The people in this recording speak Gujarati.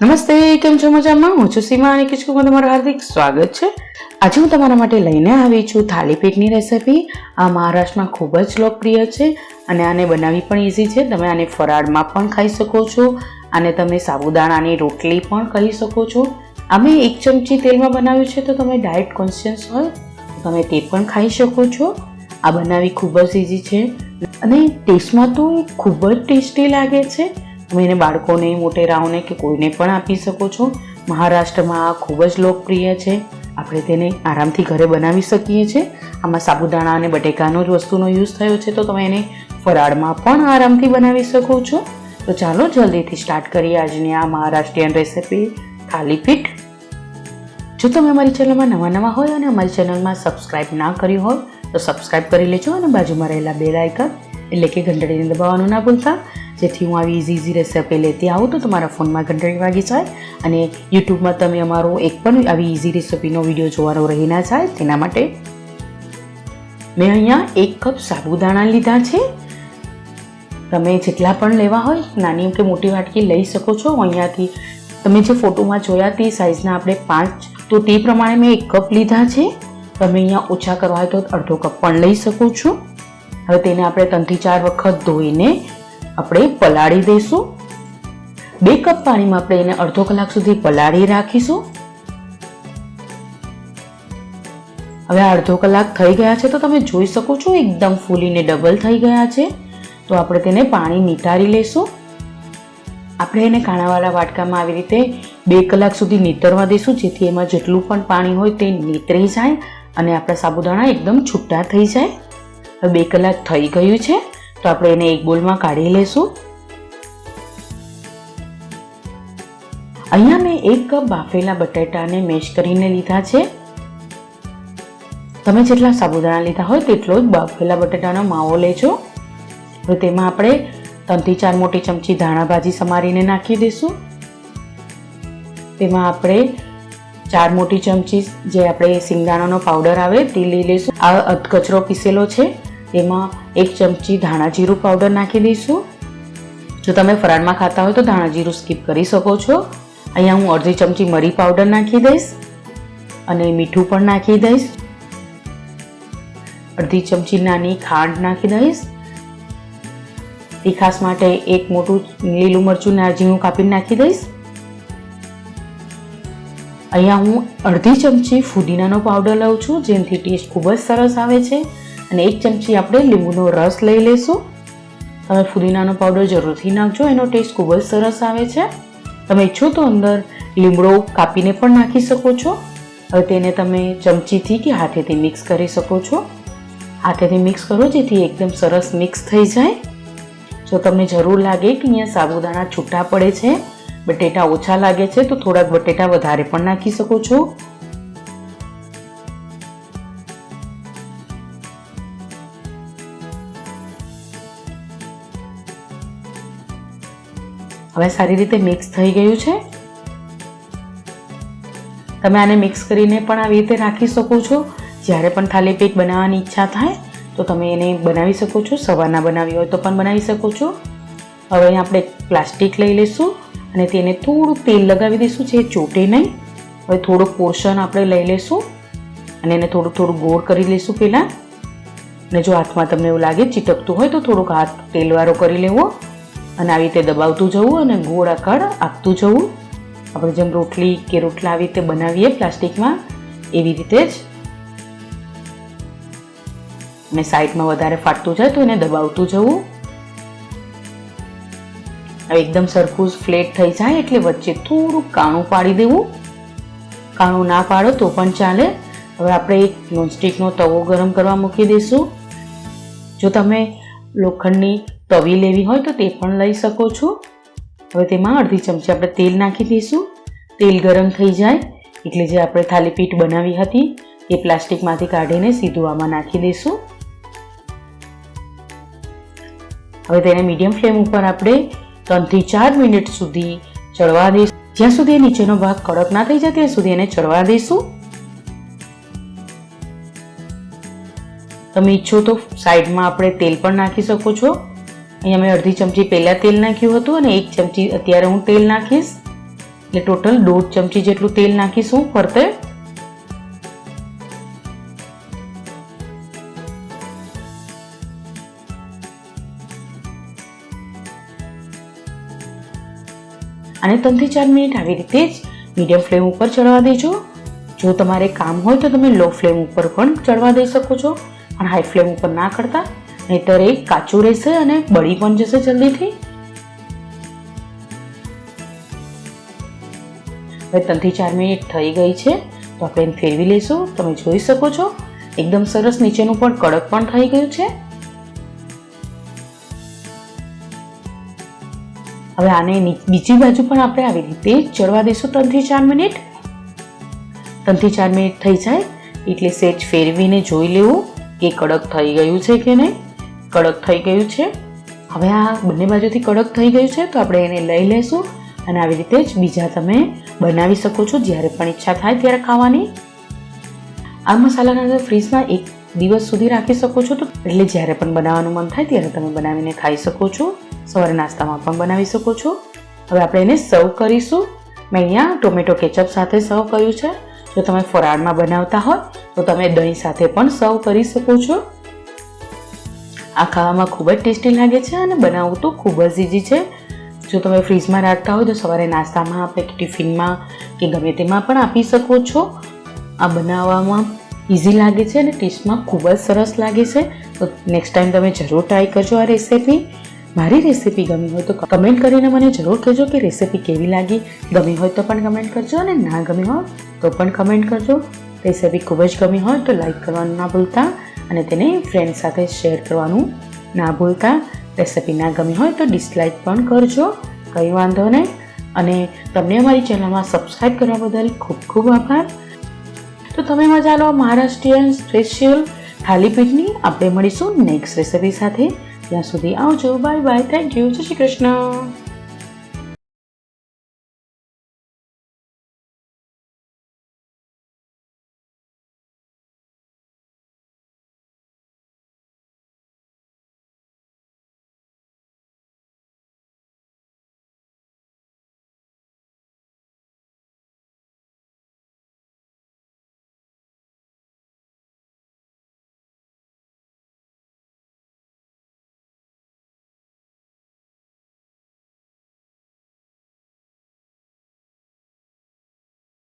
નમસ્તે, કેમ છો મજામાં? હું છું સીમા અને કિચકુમાં તમારું હાર્દિક સ્વાગત છે. આજે હું તમારા માટે લઈને આવી છું થાલીપીઠની રેસિપી. આ મહારાષ્ટ્રમાં ખૂબ જ લોકપ્રિય છે અને આને બનાવવી પણ ઇઝી છે. તમે આને ફરાળમાં પણ ખાઈ શકો છો અને તમે સાબુદાણાની રોટલી પણ કરી શકો છો. અમે એક ચમચી તેલમાં બનાવ્યું છે તો તમે ડાયટ કોન્શિયસ હોય તમે તે પણ ખાઈ શકો છો. આ બનાવવી ખૂબ જ ઇઝી છે અને ટેસ્ટમાં તો ખૂબ જ ટેસ્ટી લાગે છે. તમે એને બાળકોને મોટેરાઓને કે કોઈને પણ આપી શકો છો. મહારાષ્ટ્રમાં આ ખૂબ જ લોકપ્રિય છે. આપણે તેને આરામથી ઘરે બનાવી શકીએ છીએ. આમાં સાબુદાણા અને બટેકાનો જ વસ્તુનો યુઝ થયો છે, તો તમે એને ફરાળમાં પણ આરામથી બનાવી શકો છો. તો ચાલો જલ્દીથી સ્ટાર્ટ કરીએ આજની આ મહારાષ્ટ્રીયન રેસિપી થાલીપીઠ જો તમે અમારી ચેનલમાં નવા નવા હોય અને અમારી ચેનલમાં સબસ્ક્રાઈબ ના કર્યું હોય, તો સબસ્ક્રાઈબ કરી લેજો અને બાજુમાં રહેલા બેલ આઇકન એટલે કે ઘંટડીને દબાવવાનું ના ભૂલતા. જેથી હું આવી ઇઝી ઇઝી રેસિપી લેતી આવું તો તમારા ફોનમાં ઘંટડી વાગી જાય અને યુટ્યુબમાં તમે અમારો એક પણ આવી ઇઝી રેસિપીનો વીડિયો જોવાનો રહી ના જાય તેના માટે મેં અહીંયા એક કપ સાબુદાણા લીધા છે. તમે જેટલા પણ લેવા હોય, નાની કે મોટી વાટકી લઈ શકો છો. અહીંયાથી તમે જે ફોટોમાં જોયા તે સાઇઝના આપણે પાંચ તો તે પ્રમાણે મેં એક કપ લીધા છે. તમે અહીંયા ઓછા કરવા હોય તો અડધો કપ પણ લઈ શકો છો. હવે તેને આપણે ત્રણથી ચાર વખત ધોઈને આપણે પલાળી દઈશું. બે કપ પાણીમાં આપણે એને અડધો કલાક સુધી પલાળી રાખીશું. હવે અડધો કલાક થઈ ગયા છે તો તમે જોઈ શકો છો એકદમ ફૂલીને ડબલ થઈ ગયા છે. તો આપણે તેને પાણી નિતારી લઈશું. આપણે એને કાણાવાળા વાટકામાં આવી રીતે બે કલાક સુધી નીતરવા દઈશું, જેથી એમાં જેટલું પણ પાણી હોય તે નીતરી જાય અને આપણા સાબુદાણા એકદમ છૂટા થઈ જાય. હવે બે કલાક થઈ ગયું છે. તો આપણે એને એક બોલમાં કાઢી લેશું. અહીંયા મેં એક કપ બાફેલા બટેટાને મેશ કરીને લીધા છે. તમે જેટલા સાબુદાણા લીધા હોય તેટલો જ બાફેલા બટાટાનો માવો લેજો. હવે તેમાં આપણે ત્રણથી ચાર મોટી ચમચી ધાણા ભાજી સમારીને નાખી દઈશું. તેમાં આપણે ચાર મોટી ચમચી જે આપણે સિંગદાણાનો પાવડર આવે તે લઈ લઈશું. આ અધકચરો પીસેલો છે. તેમાં એક ચમચી ધાણા જીરું પાવડર નાખી દઈશું. જો તમે ફરાળમાં ખાતા હોય તો ધાણા જીરું સ્કીપ કરી શકો છો. અહીંયા હું અડધી ચમચી મરી પાવડર નાખી દઈશ અને મીઠું પણ નાખી દઈશ. અડધી ચમચી નાની ખાંડ નાખી દઈશ. તીખાસ માટે એક મોટું લીલું મરચું ઝીણું કાપીને નાખી દઈશ. અહીંયા હું અડધી ચમચી ફુદીનાનો પાવડર લઉં છું, જેનાથી ટેસ્ટ ખૂબ જ સરસ આવે છે. અને એક ચમચી આપણે લીંબુનો રસ લઈ લઈશું. તમે ફુદીનાનો પાવડર જરૂરથી નાખજો, એનો ટેસ્ટ ખૂબ જ સરસ આવે છે. તમે ઈચ્છો તો અંદર લીમડો કાપીને પણ નાખી શકો છો. હવે તેને તમે ચમચીથી કે હાથેથી મિક્સ કરી શકો છો. હાથેથી મિક્સ કરો જેથી એકદમ સરસ મિક્સ થઈ જાય. જો તમને જરૂર લાગે કે અહીંયા સાબુદાણા છૂટા પડે છે, બટેટા ઓછા લાગે છે, તો થોડાક બટેટા વધારે પણ નાખી શકો છો. હવે સારી રીતે મિક્સ થઈ ગયું છે. તમે આને મિક્સ કરીને પણ આવી રીતે રાખી શકો છો. જ્યારે પણ થાલી પેક બનાવવાની ઈચ્છા થાય, તો તમે એને બનાવી શકો છો. સવારના બનાવી હોય તો પણ બનાવી શકો છો. હવે આપણે પ્લાસ્ટિક લઈ લઈશું અને તેને થોડું તેલ લગાવી દઈશું, જે ચોટે નહીં. હવે થોડું પોર્શન આપણે લઈ લઈશું અને એને થોડું થોડું ગોળ કરી લઈશું પહેલાં. અને જો હાથમાં તમને એવું લાગે ચીટકતું હોય તો થોડુંક હાથ તેલવાળો કરી લેવો. અને આવી રીતે દબાવતું જવું અને ગોળ આકાર આપતું જવું. આપણે જેમ રોટલી કે રોટલા આવી રીતે બનાવીએ પ્લાસ્ટિકમાં, એવી રીતે જ. અને સાઈડમાં વધારે ફાટતું જાય તો એને દબાવતું જવું. હવે એકદમ સરખું ફ્લેટ થઈ જાય એટલે વચ્ચે થોડું કાણું પાડી દેવું. કાણું ના પાડો તો પણ ચાલે. હવે આપણે એક નોનસ્ટિકનો તવો ગરમ કરવા મૂકી દઈશું. જો તમે લોખંડની તવી લેવી હોય તો તે પણ લઈ શકો છો. હવે તેમાં અડધી ચમચી આપણે તેલ નાખી દઈશું. તેલ ગરમ થઈ જાય એટલે જે આપણે થાલીપીઠ બનાવી હતી એ પ્લાસ્ટિકમાંથી કાઢીને સીધું આમાં નાખી દઈશું. હવે તેને મીડિયમ ફ્લેમ ઉપર આપણે ત્રણથી ચાર મિનિટ સુધી ચડવા દઈશું. જ્યાં સુધી નીચેનો ભાગ કડક ના થઈ જાય ત્યાં સુધી એને ચડવા દઈશું. તમે ઈચ્છો તો સાઈડમાં આપણે તેલ પણ નાખી શકો છો. અહીંયા મેં અડધી ચમચી પહેલાં તેલ નાખ્યું હતું અને એક ચમચી અત્યારે હું તેલ નાખીશ. એટલે ટોટલ દોઢ ચમચી જેટલું તેલ નાખીશું ફરતે. અને ત્રણથી ચાર મિનિટ આવી રીતે જ મીડિયમ ફ્લેમ ઉપર ચડવા દેજો. જો તમારે કામ હોય તો તમે લો ફ્લેમ ઉપર પણ ચડવા દઈ શકો છો. પણ હાઈ ફ્લેમ ઉપર ના કરતા. નહીતર એ કાચું રહેશે અને બળી પણ જશે જલ્દીથી. હવે ત્રણથી ચાર મિનિટ થઈ ગઈ છે, તો આપણે એને ફેરવી લઈશું. તમે જોઈ શકો છો, એકદમ સરસ નીચેનું પણ કડક પણ થઈ ગયું છે. હવે આને બીજી બાજુ પણ આપણે આવી રીતે ચડવા દઈશું ત્રણથી ચાર મિનિટ. ત્રણથી ચાર મિનિટ થઈ જાય, એટલે સેજ ફેરવીને જોઈ લેવું કે કડક થઈ ગયું છે કે નહીં. કડક થઈ ગયું છે. હવે આ બંને બાજુથી કડક થઈ ગયું છે તો આપણે એને લઈ લઈશું અને આવી રીતે જ બીજા તમે બનાવી શકો છો જ્યારે પણ ઈચ્છા થાય ત્યારે ખાવાની. આ મસાલાને અંદર ફ્રીજમાં એક દિવસ સુધી રાખી શકો છો તો એટલે જ્યારે પણ બનાવવાનું મન થાય ત્યારે તમે બનાવીને ખાઈ શકો છો. સવારે નાસ્તામાં પણ બનાવી શકો છો. હવે આપણે એને સર્વ કરીશું. મેં અહીંયા ટોમેટો કેચઅપ સાથે સર્વ કર્યું છે. જો તમે ફરાળમાં બનાવતા હોય તો તમે દહીં સાથે પણ સર્વ કરી શકો છો. આ ખાવામાં ખૂબ જ ટેસ્ટી લાગે છે અને બનાવવું તો ખૂબ જ ઇઝી છે. જો તમે ફ્રીજમાં રાખતા હોય તો સવારે નાસ્તામાં કે ટિફિનમાં કે ગમે તેમાં પણ આપી શકો છો. આ બનાવવામાં ઇઝી લાગે છે અને ટેસ્ટમાં ખૂબ જ સરસ લાગે છે. તો નેક્સ્ટ ટાઈમ તમે જરૂર ટ્રાય કરજો આ રેસીપી મારી રેસીપી ગમી હોય તો કમેન્ટ કરીને મને જરૂર કહેજો કે રેસીપી કેવી લાગી. ગમી હોય તો પણ કમેન્ટ કરજો અને ના ગમી હોય તો પણ કમેન્ટ કરજો. રેસીપી ખૂબ જ ગમી હોય તો લાઈક કરવાનું ના ભૂલતા. અને તેને ફ્રેન્ડ સાથે શેર કરવાનું ના ભૂલતા. રેસીપી ના ગમી હોય તો ડિસલાઇક પણ કરજો, કંઈ વાંધો નહીં. અને તમને અમારી ચેનલમાં સબસ્ક્રાઈબ કરવા બદલ ખૂબ ખૂબ આભાર. તો તમે મજા લો મહારાષ્ટ્રીયન સ્પેશિયલ થાલીપીઠની આપણે મળીશું નેક્સ્ટ રેસીપી સાથે. ત્યાં સુધી આવજો. બાય બાય થેન્ક યુ જય શ્રી કૃષ્ણ.